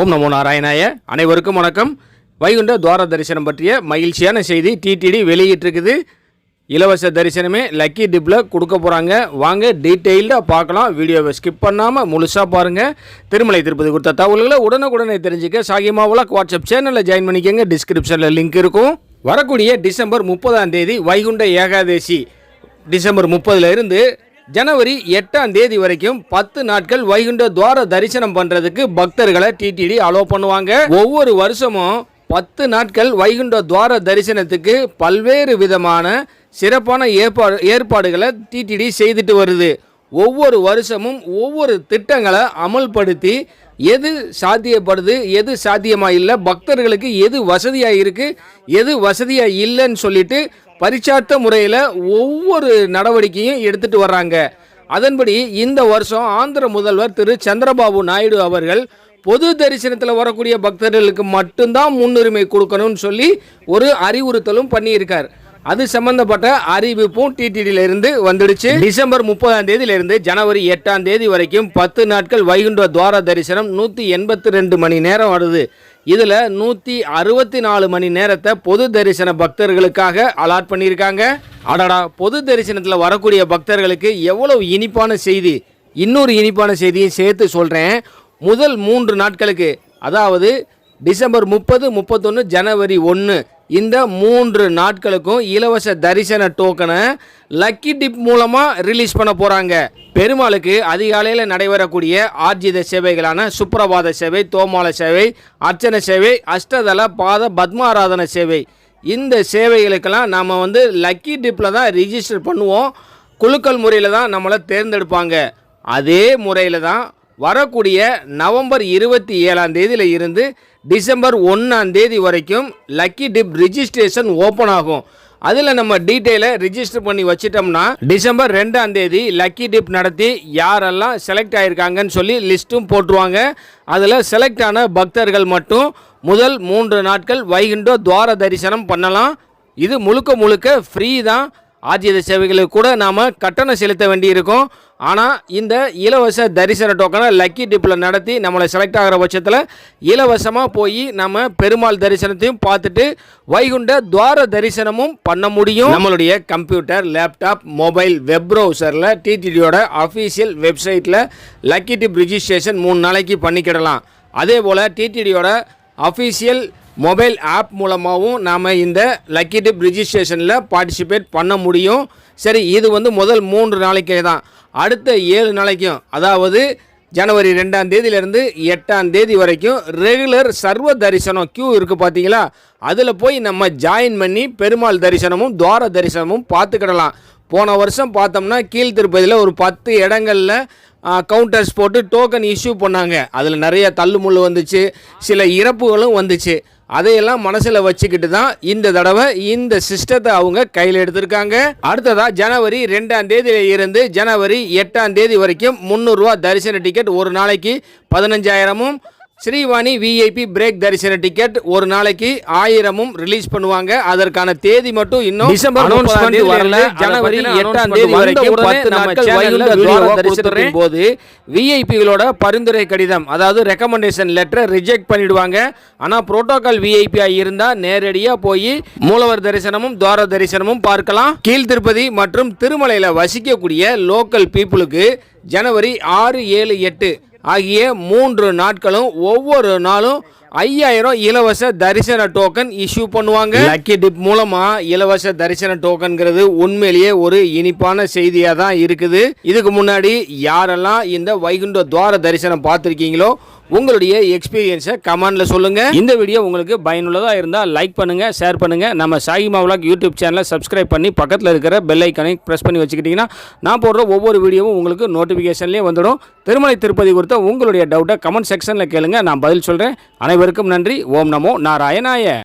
ஓம் நமோ நாராயணாய. அனைவருக்கும் வணக்கம். வைகுண்ட துவார தரிசனம் பற்றிய மகிழ்ச்சியான செய்தி டிடிடி வெளியிட்டிருக்குது. இலவச தரிசனமே லக்கி டிப்பில் கொடுக்க போகிறாங்க வாங்க டீட்டெயில்டாக பார்க்கலாம். வீடியோவை ஸ்கிப் பண்ணாமல் முழுசாக பாருங்கள் திருமலை திருப்பதி கொடுத்த தகவல்களை உடனுக்குடனே தெரிஞ்சுக்க சாகிமா உலக் வாட்ஸ்அப் சேனலில் ஜாயின் பண்ணிக்கங்க. டிஸ்கிரிப்ஷனில் லிங்க் இருக்கும். வரக்கூடிய டிசம்பர் முப்பதாம் தேதி வைகுண்ட ஏகாதேசி. டிசம்பர் முப்பதுலேருந்து ஜனவரி எட்டாம் தேதி வரைக்கும் பத்து நாட்கள் வைகுண்ட துவார தரிசனம் பண்றதுக்கு பக்தர்களை டிடிடி அலோ பண்ணுவாங்க. ஒவ்வொரு வருஷமும் பத்து நாட்கள் வைகுண்ட துவார தரிசனத்துக்கு பல்வேறு விதமான சிறப்பான ஏற்பாடு ஏற்பாடுகளை டிடிடி செய்துட்டு வருது. ஒவ்வொரு வருஷமும் ஒவ்வொரு திட்டங்களை அமல்படுத்தி எது சாத்தியப்படுது எது சாத்தியமாக இல்லை பக்தர்களுக்கு எது வசதியாக இருக்குது எது வசதியாக இல்லைன்னு சொல்லிட்டு பரிச்சார்த்த முறையில் ஒவ்வொரு நடவடிக்கையும் எடுத்துகிட்டு வர்றாங்க. அதன்படி இந்த வருஷம் ஆந்திர முதல்வர் திரு. சந்திரபாபு நாயுடு அவர்கள் பொது தரிசனத்தில் வரக்கூடிய பக்தர்களுக்கு மட்டும்தான் முன்னுரிமை கொடுக்கணும்னு சொல்லி ஒரு அறிவுறுத்தலும் பண்ணியிருக்கார். அது சம்பந்தப்பட்ட அறிவிப்பும் டிடிடியில இருந்து வந்துடுச்சு. டிசம்பர் முப்பதாம் தேதியில இருந்து ஜனவரி எட்டாம் தேதி வரைக்கும் பத்து நாட்கள் வைகுண்ட துவார தரிசனம் நூற்றி எண்பத்தி ரெண்டு மணி நேரம் வருது இதில் நூற்றி அறுபத்தி நாலு மணி நேரத்தை பொது தரிசன பக்தர்களுக்காக அலாட் பண்ணியிருக்காங்க. அடடா பொது தரிசனத்தில் வரக்கூடிய பக்தர்களுக்கு எவ்வளவு இனிப்பான செய்தி. இன்னொரு இனிப்பான செய்தியும் சேர்த்து சொல்கிறேன் முதல் மூன்று நாட்களுக்கு அதாவது டிசம்பர் முப்பது முப்பத்தொன்று ஜனவரி ஒன்று இந்த மூன்று நாட்களுக்கும் இலவச தரிசன டோக்கனை லக்கி டிப் மூலமாக ரிலீஸ் பண்ண போகிறாங்க பெருமாளுக்கு அதிகாலையில் நடைபெறக்கூடிய ஆர்ஜித சேவைகளான சுப்பிரபாத சேவை தோமால சேவை அர்ச்சனை சேவை அஷ்டதள பாத பத்மாராதன சேவை. இந்த சேவைகளுக்கெல்லாம் நாம் வந்து லக்கி டிப்பில் தான் ரிஜிஸ்டர் பண்ணுவோம். குலுக்கல் முறையில் தான் நம்மளை தேர்ந்தெடுப்பாங்க. அதே முறையில் தான் வரக்கூடிய நவம்பர் இருபத்தி ஏழாம் தேதியில் இருந்து டிசம்பர் ஒன்றாம் தேதி வரைக்கும் லக்கி டிப் ரிஜிஸ்ட்ரேஷன் ஓப்பன் ஆகும். அதில் நம்ம டீட்டெயிலை ரிஜிஸ்டர் பண்ணி வச்சிட்டோம்னா டிசம்பர் ரெண்டாம் தேதி லக்கி டிப் நடத்தி யாரெல்லாம் செலக்ட் ஆயிருக்காங்கன்னு சொல்லி லிஸ்ட்டும் போட்டுருவாங்க. அதில் செலக்ட் ஆன பக்தர்கள் மட்டும் முதல் மூன்று நாட்கள் வைகுண்ட துவார தரிசனம் பண்ணலாம். இது முழுக்க முழுக்க ஃப்ரீ தான். ஆதித சேவைகளுக்கு கூட நாம் கட்டணம் செலுத்த வேண்டியிருக்கும். ஆனால் இந்த இலவச தரிசன டோக்கனை லக்கி டிப்பில் நடத்தி நம்மளை செலக்ட் ஆகிற பட்சத்தில் இலவசமாக போய் நம்ம பெருமாள் தரிசனத்தையும் பார்த்துட்டு வைகுண்ட துவார தரிசனமும் பண்ண முடியும். நம்மளுடைய கம்ப்யூட்டர் லேப்டாப் மொபைல் வெப் ப்ரௌசரில் டிடிடியோட அஃபீஷியல் வெப்சைட்டில் லக்கி டிப் ரிஜிஸ்ட்ரேஷன் மூணு நாளைக்கு பண்ணிக்கிடலாம். அதே போல் டிடிடியோட அஃபீஷியல் மொபைல் ஆப் மூலமாகவும் நாம் இந்த லக்கி டிப் ரிஜிஸ்ட்ரேஷனில் பார்ட்டிசிபேட் பண்ண முடியும். சரி இது வந்து முதல் மூன்று நாளைக்கே தான். அடுத்த ஏழு நாளைக்கும் அதாவது ஜனவரி ரெண்டாம் தேதியிலேருந்து எட்டாம் தேதி வரைக்கும் ரெகுலர் சர்வ தரிசனம் க்யூ இருக்குது பார்த்தீங்களா அதில் போய் நம்ம ஜாயின் பண்ணி பெருமாள் தரிசனமும் துவார தரிசனமும் பார்த்துக்கிடலாம். போன வருஷம் பார்த்தோம்னா கீழ் திருப்பதியில் ஒரு பத்து இடங்களில் கவுண்டர்ஸ் போட்டு டோக்கன் இஷ்யூ பண்ணாங்க. அதில் நிறைய தள்ளுமுள்ளு வந்துச்சு. சில இறப்புகளும் வந்துச்சு. அதையெல்லாம் மனசில் வச்சுக்கிட்டு தான் இந்த தடவை இந்த சிஸ்டத்தை அவங்க கையில் எடுத்திருக்காங்க. அடுத்ததா ஜனவரி ரெண்டாம் தேதியில இருந்து ஜனவரி எட்டாம் தேதி வரைக்கும் முந்நூறுரூவா தரிசன டிக்கெட் ஒரு நாளைக்கு பதினஞ்சாயிரமும் ஸ்ரீவாணி விஐபி பிரேக் தரிசன டிக்கெட் ஒரு நாளைக்கு ஆயிரமும் ரிலீஸ் பண்ணுவாங்க. அதற்கான தேதி மட்டும் இன்னும் டிசம்பர் அனௌன்ஸ்மெண்ட் வரல. ஜனவரி எட்டாம் தேதி வரைக்கும் பத்து நாட்கள் தரிசனத்தின் போது விஐபிகளோட பரிந்துரை கடிதம் அதாவது ரெக்கமெண்டேஷன் லெட்டரை ரிஜெக்ட் பண்ணிடுவாங்க. ஆனால் புரோட்டோகால் விஐபி இருந்தால் நேரடியாக போய் மூலவர் தரிசனமும் துவார தரிசனமும் பார்க்கலாம். கீழ் திருப்பதி மற்றும் திருமலையில் வசிக்கக்கூடிய லோக்கல் பீப்புளுக்கு ஜனவரி ஆறு ஏழு எட்டு ஆகிய மூன்று நாட்களும் ஒவ்வொரு நாளும் ஐயாயிரம் இலவச தரிசன டோக்கன் இஷ்யூ பண்ணுவாங்க. லக்கி டிப் மூலமா இலவச தரிசன டோக்கன்ங்கிறது உண்மையிலேயே ஒரு இனிப்பான செய்தியாக தான் இருக்குது. இதுக்கு முன்னாடி யாரெல்லாம் இந்த வைகுண்ட துவார தரிசனம் பார்த்துருக்கீங்களோ உங்களுடைய எக்ஸ்பீரியன்ஸை கமெண்ட்ல சொல்லுங்க. இந்த வீடியோ உங்களுக்கு பயனுள்ளதாக இருந்தால் லைக் பண்ணுங்க ஷேர் பண்ணுங்க. நம்ம சாகி மாவலாக் யூடியூப் சேனலை சப்ஸ்கிரைப் பண்ணி பக்கத்தில் இருக்கிற பெல் ஐக்கனை ப்ரெஸ் பண்ணி வச்சுக்கிட்டிங்கன்னா நான் போடுற ஒவ்வொரு வீடியோவும் உங்களுக்கு நோட்டிஃபிகேஷன்லேயே வந்துடும். திருமலை திருப்பதி குறித்த உங்களுடைய டவுட்டை கமெண்ட் செக்ஷனில் கேளுங்க. நான் பதில் சொல்கிறேன் அனைவரும் அனைவருக்கும் நன்றி. ஓம் நமோ நாராயணாய.